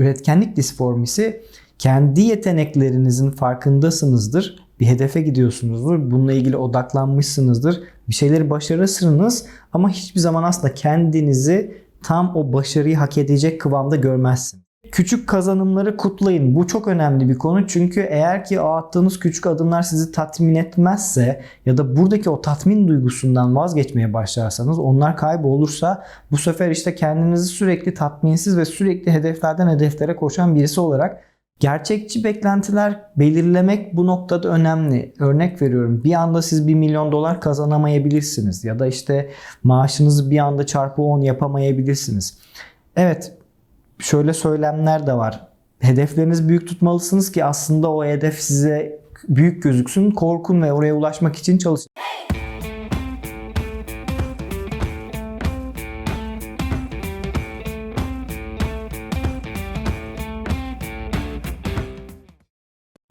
üretkenlik disformisi kendi yeteneklerinizin farkındasınızdır. Bir hedefe gidiyorsunuzdur. Bununla ilgili odaklanmışsınızdır. Bir şeyleri başarırsınız ama hiçbir zaman aslında kendinizi tam o başarıyı hak edecek kıvamda görmezsiniz. Küçük kazanımları kutlayın. Bu çok önemli bir konu. Çünkü eğer ki attığınız küçük adımlar sizi tatmin etmezse ya da buradaki o tatmin duygusundan vazgeçmeye başlarsanız onlar kaybolursa bu sefer işte kendinizi sürekli tatminsiz ve sürekli hedeflerden hedeflere koşan birisi olarak Gerçekçi beklentiler belirlemek bu noktada önemli. Örnek veriyorum bir anda siz 1 milyon dolar kazanamayabilirsiniz ya da işte maaşınızı bir anda çarpı 10 yapamayabilirsiniz. Evet şöyle söylemler de var. Hedeflerinizi büyük tutmalısınız ki aslında o hedef size büyük gözüksün. Korkun ve oraya ulaşmak için çalışın.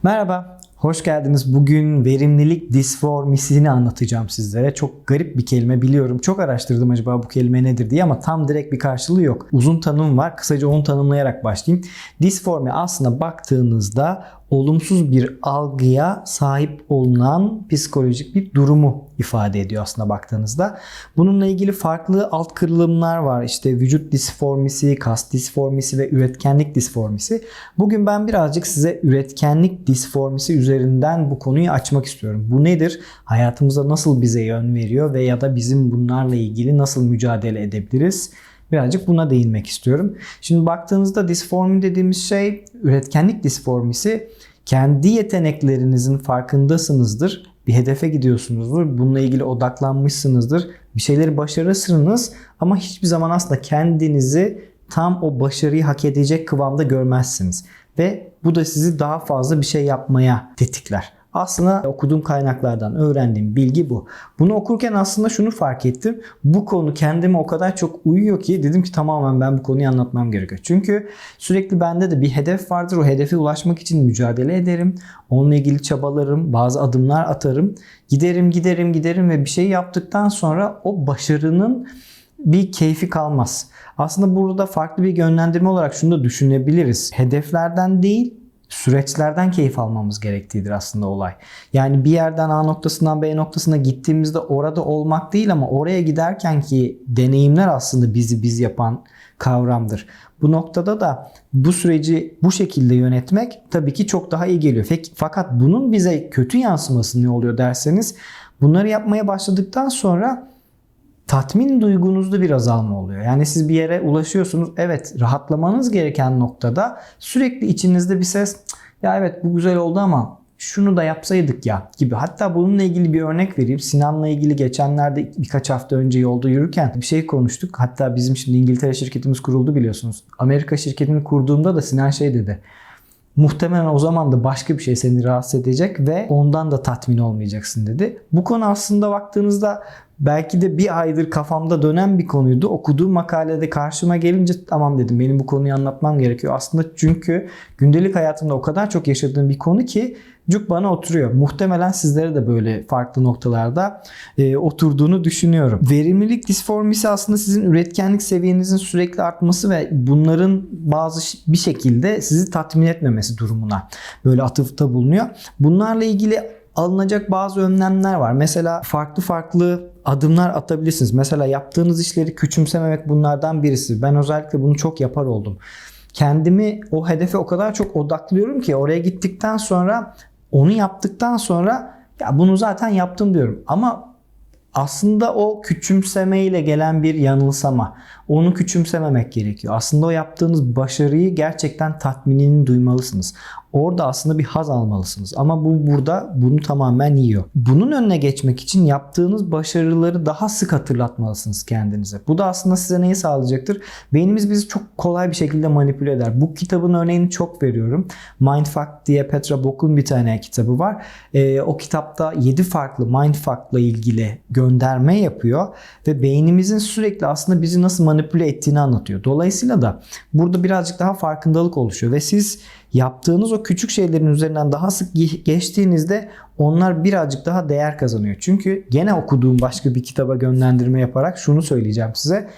Merhaba, hoş geldiniz. Bugün verimlilik disformisini anlatacağım sizlere. Çok garip bir kelime biliyorum. Çok araştırdım acaba bu kelime nedir diye ama tam direkt bir karşılığı yok. Uzun tanım var. Kısaca onu tanımlayarak başlayayım. Disformi aslında baktığınızda olumsuz bir algıya sahip olunan psikolojik bir durumu ifade ediyor aslında baktığınızda. Bununla ilgili farklı alt kırılımlar var. İşte vücut disformisi, kas disformisi ve üretkenlik disformisi. Bugün ben birazcık size üretkenlik disformisi üzerinden bu konuyu açmak istiyorum. Bu nedir? Hayatımıza nasıl bize yön veriyor ve ya da bizim bunlarla ilgili nasıl mücadele edebiliriz? Birazcık buna değinmek istiyorum. Şimdi baktığınızda disformi dediğimiz şey üretkenlik disformisi kendi yeteneklerinizin farkındasınızdır. Bir hedefe gidiyorsunuzdur. Bununla ilgili odaklanmışsınızdır. Bir şeyleri başarırsınız ama hiçbir zaman aslında kendinizi tam o başarıyı hak edecek kıvamda görmezsiniz. Ve bu da sizi daha fazla bir şey yapmaya tetikler. Aslında okuduğum kaynaklardan öğrendiğim bilgi bu. Bunu okurken aslında şunu fark ettim. Bu konu kendime o kadar çok uyuyor ki dedim ki tamamen ben bu konuyu anlatmam gerekiyor. Çünkü sürekli bende de bir hedef vardır. O hedefe ulaşmak için mücadele ederim. Onunla ilgili çabalarım, bazı adımlar atarım. Giderim, giderim, giderim ve bir şey yaptıktan sonra o başarının bir keyfi kalmaz. Aslında burada farklı bir yönlendirme olarak şunu da düşünebiliriz. Hedeflerden değil, süreçlerden keyif almamız gerektiğidir aslında olay. Yani bir yerden A noktasından B noktasına gittiğimizde orada olmak değil ama oraya giderken ki deneyimler aslında bizi biz yapan kavramdır. Bu noktada da bu süreci bu şekilde yönetmek tabii ki çok daha iyi geliyor. Fakat bunun bize kötü yansıması ne oluyor derseniz bunları yapmaya başladıktan sonra tatmin duygunuzda bir azalma oluyor. Yani siz bir yere ulaşıyorsunuz. Evet rahatlamanız gereken noktada sürekli içinizde bir ses ya evet bu güzel oldu ama şunu da yapsaydık ya gibi. Hatta bununla ilgili bir örnek vereyim. Sinan'la ilgili geçenlerde birkaç hafta önce yolda yürürken bir şey konuştuk. Hatta bizim şimdi İngiltere şirketimiz kuruldu biliyorsunuz. Amerika şirketini kurduğumda da Sinan şey dedi. Muhtemelen o zaman da başka bir şey seni rahatsız edecek ve ondan da tatmin olmayacaksın dedi. Bu konu aslında baktığınızda belki de bir aydır kafamda dönen bir konuydu. Okuduğum makalede karşıma gelince tamam dedim benim bu konuyu anlatmam gerekiyor. Aslında çünkü gündelik hayatımda o kadar çok yaşadığım bir konu ki cuk bana oturuyor. Muhtemelen sizlere de böyle farklı noktalarda e, oturduğunu düşünüyorum. Verimlilik disformisi aslında sizin üretkenlik seviyenizin sürekli artması ve bunların bazı bir şekilde sizi tatmin etmemesi durumuna böyle atıfta bulunuyor. Bunlarla ilgili alınacak bazı önlemler var. Mesela farklı farklı adımlar atabilirsiniz. Mesela yaptığınız işleri küçümsememek bunlardan birisi. Ben özellikle bunu çok yapar oldum. Kendimi o hedefe o kadar çok odaklıyorum ki oraya gittikten sonra onu yaptıktan sonra ya bunu zaten yaptım diyorum. Ama aslında o küçümsemeyle gelen bir yanılsama. Onu küçümsememek gerekiyor. Aslında o yaptığınız başarıyı gerçekten tatminini duymalısınız. Orada aslında bir haz almalısınız. Ama bu burada bunu tamamen yiyor. Bunun önüne geçmek için yaptığınız başarıları daha sık hatırlatmalısınız kendinize. Bu da aslında size neyi sağlayacaktır? Beynimiz bizi çok kolay bir şekilde manipüle eder. Bu kitabın örneğini çok veriyorum. Mindfuck diye Petra Bock'un bir tane kitabı var. E, o kitapta 7 farklı mindfuck'la ilgili gönderme yapıyor ve beynimizin sürekli aslında bizi nasıl manipüle ettiğini anlatıyor. Dolayısıyla da burada birazcık daha farkındalık oluşuyor ve siz yaptığınız o küçük şeylerin üzerinden daha sık geçtiğinizde onlar birazcık daha değer kazanıyor. Çünkü gene okuduğum başka bir kitaba gönderme yaparak şunu söyleyeceğim size.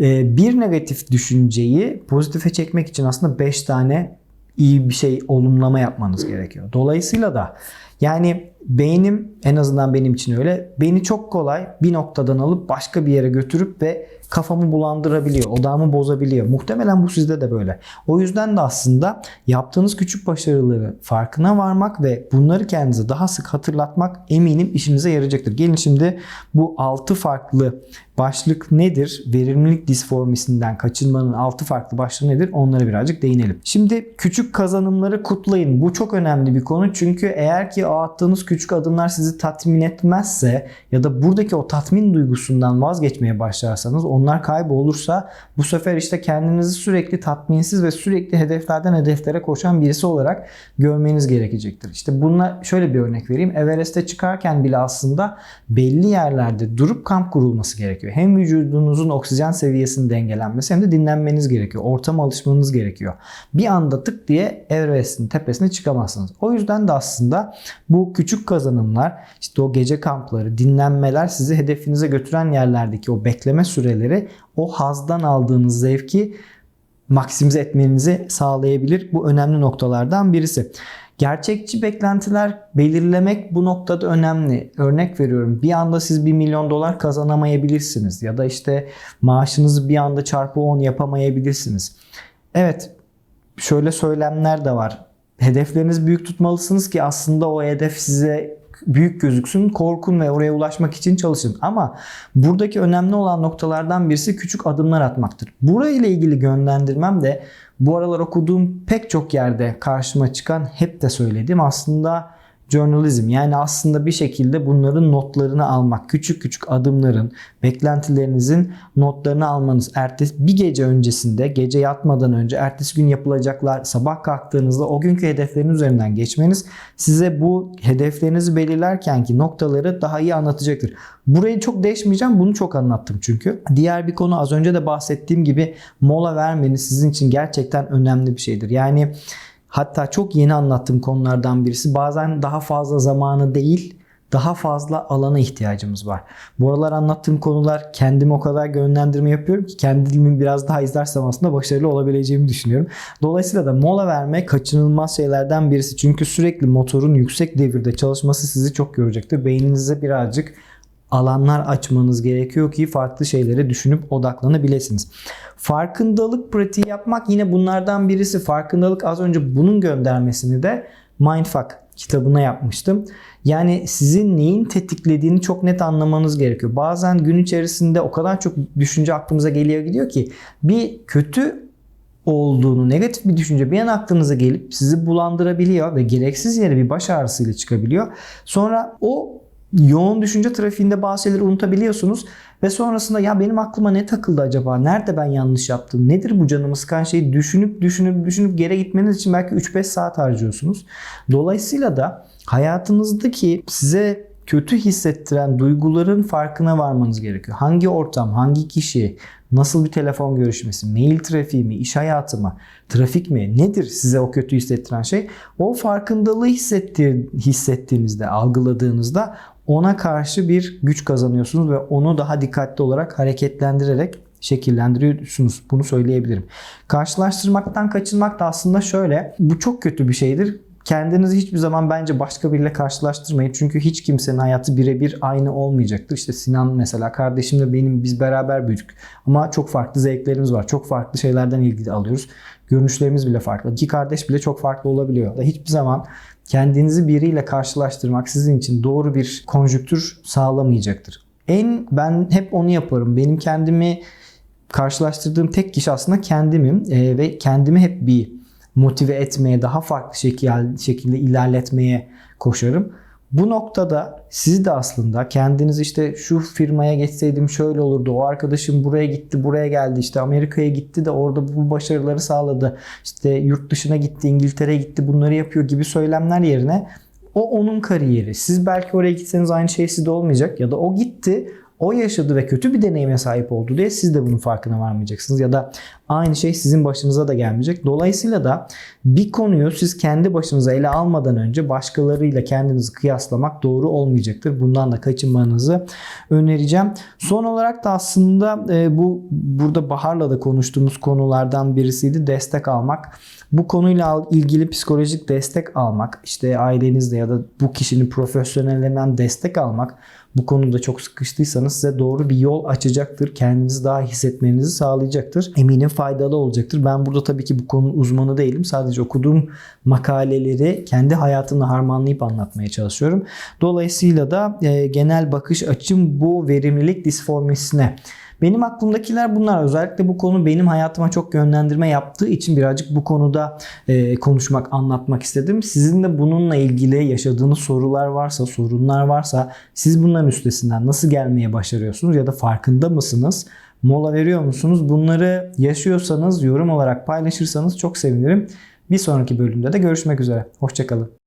Ee, bir negatif düşünceyi pozitife çekmek için aslında 5 tane iyi bir şey olumlama yapmanız gerekiyor. Dolayısıyla da yani beynim en azından benim için öyle beni çok kolay bir noktadan alıp başka bir yere götürüp ve kafamı bulandırabiliyor, odağımı bozabiliyor. Muhtemelen bu sizde de böyle. O yüzden de aslında yaptığınız küçük başarıları farkına varmak ve bunları kendinize daha sık hatırlatmak eminim işinize yarayacaktır. Gelin şimdi bu 6 farklı başlık nedir? Verimlilik disformisinden kaçınmanın 6 farklı başlığı nedir? Onlara birazcık değinelim. Şimdi küçük kazanımları kutlayın. Bu çok önemli bir konu. Çünkü eğer ki o attığınız küçük adımlar sizi tatmin etmezse ya da buradaki o tatmin duygusundan vazgeçmeye başlarsanız onlar kaybolursa bu sefer işte kendinizi sürekli tatminsiz ve sürekli hedeflerden hedeflere koşan birisi olarak görmeniz gerekecektir. İşte bununla şöyle bir örnek vereyim. Everest'e çıkarken bile aslında belli yerlerde durup kamp kurulması gerekiyor. Hem vücudunuzun oksijen seviyesinin dengelenmesi hem de dinlenmeniz gerekiyor. Ortama alışmanız gerekiyor. Bir anda tık diye Everest'in tepesine çıkamazsınız. O yüzden de aslında bu küçük kazanımlar, işte o gece kampları, dinlenmeler sizi hedefinize götüren yerlerdeki o bekleme süreleri o hazdan aldığınız zevki maksimize etmenizi sağlayabilir. Bu önemli noktalardan birisi. Gerçekçi beklentiler belirlemek bu noktada önemli. Örnek veriyorum bir anda siz 1 milyon dolar kazanamayabilirsiniz ya da işte maaşınızı bir anda çarpı 10 yapamayabilirsiniz. Evet şöyle söylemler de var. Hedeflerinizi büyük tutmalısınız ki aslında o hedef size büyük gözüksün, korkun ve oraya ulaşmak için çalışın. Ama buradaki önemli olan noktalardan birisi küçük adımlar atmaktır. Burayla ilgili yönlendirmem de bu aralar okuduğum pek çok yerde karşıma çıkan hep de söylediğim aslında journalism yani aslında bir şekilde bunların notlarını almak, küçük küçük adımların, beklentilerinizin notlarını almanız. Ertesi bir gece öncesinde, gece yatmadan önce, ertesi gün yapılacaklar, sabah kalktığınızda o günkü hedeflerin üzerinden geçmeniz size bu hedeflerinizi belirlerken ki noktaları daha iyi anlatacaktır. Burayı çok değişmeyeceğim. Bunu çok anlattım çünkü. Diğer bir konu az önce de bahsettiğim gibi mola vermeniz sizin için gerçekten önemli bir şeydir. Yani Hatta çok yeni anlattığım konulardan birisi. Bazen daha fazla zamanı değil, daha fazla alana ihtiyacımız var. Bu aralar anlattığım konular kendimi o kadar yönlendirme yapıyorum ki kendi dilimi biraz daha izlersem aslında başarılı olabileceğimi düşünüyorum. Dolayısıyla da mola verme kaçınılmaz şeylerden birisi. Çünkü sürekli motorun yüksek devirde çalışması sizi çok yoracaktır. Beyninize birazcık alanlar açmanız gerekiyor ki farklı şeylere düşünüp odaklanabilirsiniz. Farkındalık pratiği yapmak yine bunlardan birisi. Farkındalık az önce bunun göndermesini de Mindfuck kitabına yapmıştım. Yani sizin neyin tetiklediğini çok net anlamanız gerekiyor. Bazen gün içerisinde o kadar çok düşünce aklımıza geliyor gidiyor ki bir kötü olduğunu, negatif bir düşünce bir an aklınıza gelip sizi bulandırabiliyor ve gereksiz yere bir baş ağrısıyla çıkabiliyor. Sonra o yoğun düşünce trafiğinde bazı şeyleri unutabiliyorsunuz ve sonrasında ya benim aklıma ne takıldı acaba? Nerede ben yanlış yaptım? Nedir bu canımı sıkan şeyi düşünüp düşünüp düşünüp geri gitmeniz için belki 3-5 saat harcıyorsunuz. Dolayısıyla da hayatınızdaki size kötü hissettiren duyguların farkına varmanız gerekiyor. Hangi ortam, hangi kişi, nasıl bir telefon görüşmesi, mail trafiği mi, iş hayatı mı, trafik mi, nedir size o kötü hissettiren şey? O farkındalığı hissettir, hissettiğinizde, algıladığınızda ona karşı bir güç kazanıyorsunuz ve onu daha dikkatli olarak hareketlendirerek şekillendiriyorsunuz. Bunu söyleyebilirim. Karşılaştırmaktan kaçınmak da aslında şöyle. Bu çok kötü bir şeydir. Kendinizi hiçbir zaman bence başka biriyle karşılaştırmayın. Çünkü hiç kimsenin hayatı birebir aynı olmayacaktır. İşte Sinan mesela kardeşimle benim biz beraber büyüdük. Ama çok farklı zevklerimiz var. Çok farklı şeylerden ilgi alıyoruz. Görünüşlerimiz bile farklı. İki kardeş bile çok farklı olabiliyor. Hiçbir zaman kendinizi biriyle karşılaştırmak sizin için doğru bir konjüktür sağlamayacaktır. En ben hep onu yaparım. Benim kendimi karşılaştırdığım tek kişi aslında kendimim e, ve kendimi hep bir motive etmeye, daha farklı şekil, şekilde ilerletmeye koşarım. Bu noktada siz de aslında kendiniz işte şu firmaya geçseydim şöyle olurdu. O arkadaşım buraya gitti, buraya geldi. işte Amerika'ya gitti de orada bu başarıları sağladı. İşte yurt dışına gitti, İngiltere'ye gitti, bunları yapıyor gibi söylemler yerine o onun kariyeri. Siz belki oraya gitseniz aynı şey sizde olmayacak ya da o gitti o yaşadı ve kötü bir deneyime sahip oldu diye siz de bunun farkına varmayacaksınız. Ya da aynı şey sizin başınıza da gelmeyecek. Dolayısıyla da bir konuyu siz kendi başınıza ele almadan önce başkalarıyla kendinizi kıyaslamak doğru olmayacaktır. Bundan da kaçınmanızı önereceğim. Son olarak da aslında e, bu burada Bahar'la da konuştuğumuz konulardan birisiydi destek almak. Bu konuyla ilgili psikolojik destek almak, işte ailenizde ya da bu kişinin profesyonellerinden destek almak bu konuda çok sıkıştıysanız size doğru bir yol açacaktır. Kendinizi daha hissetmenizi sağlayacaktır. Eminim faydalı olacaktır. Ben burada tabii ki bu konunun uzmanı değilim. Sadece okuduğum makaleleri kendi hayatımla harmanlayıp anlatmaya çalışıyorum. Dolayısıyla da e, genel bakış açım bu verimlilik disformisine. Benim aklımdakiler bunlar. Özellikle bu konu benim hayatıma çok yönlendirme yaptığı için birazcık bu konuda e, konuşmak, anlatmak istedim. Sizin de bununla ilgili yaşadığınız sorular varsa, sorunlar varsa siz bunların üstesinden nasıl gelmeye başarıyorsunuz ya da farkında mısınız? Mola veriyor musunuz? Bunları yaşıyorsanız yorum olarak paylaşırsanız çok sevinirim. Bir sonraki bölümde de görüşmek üzere. Hoşçakalın.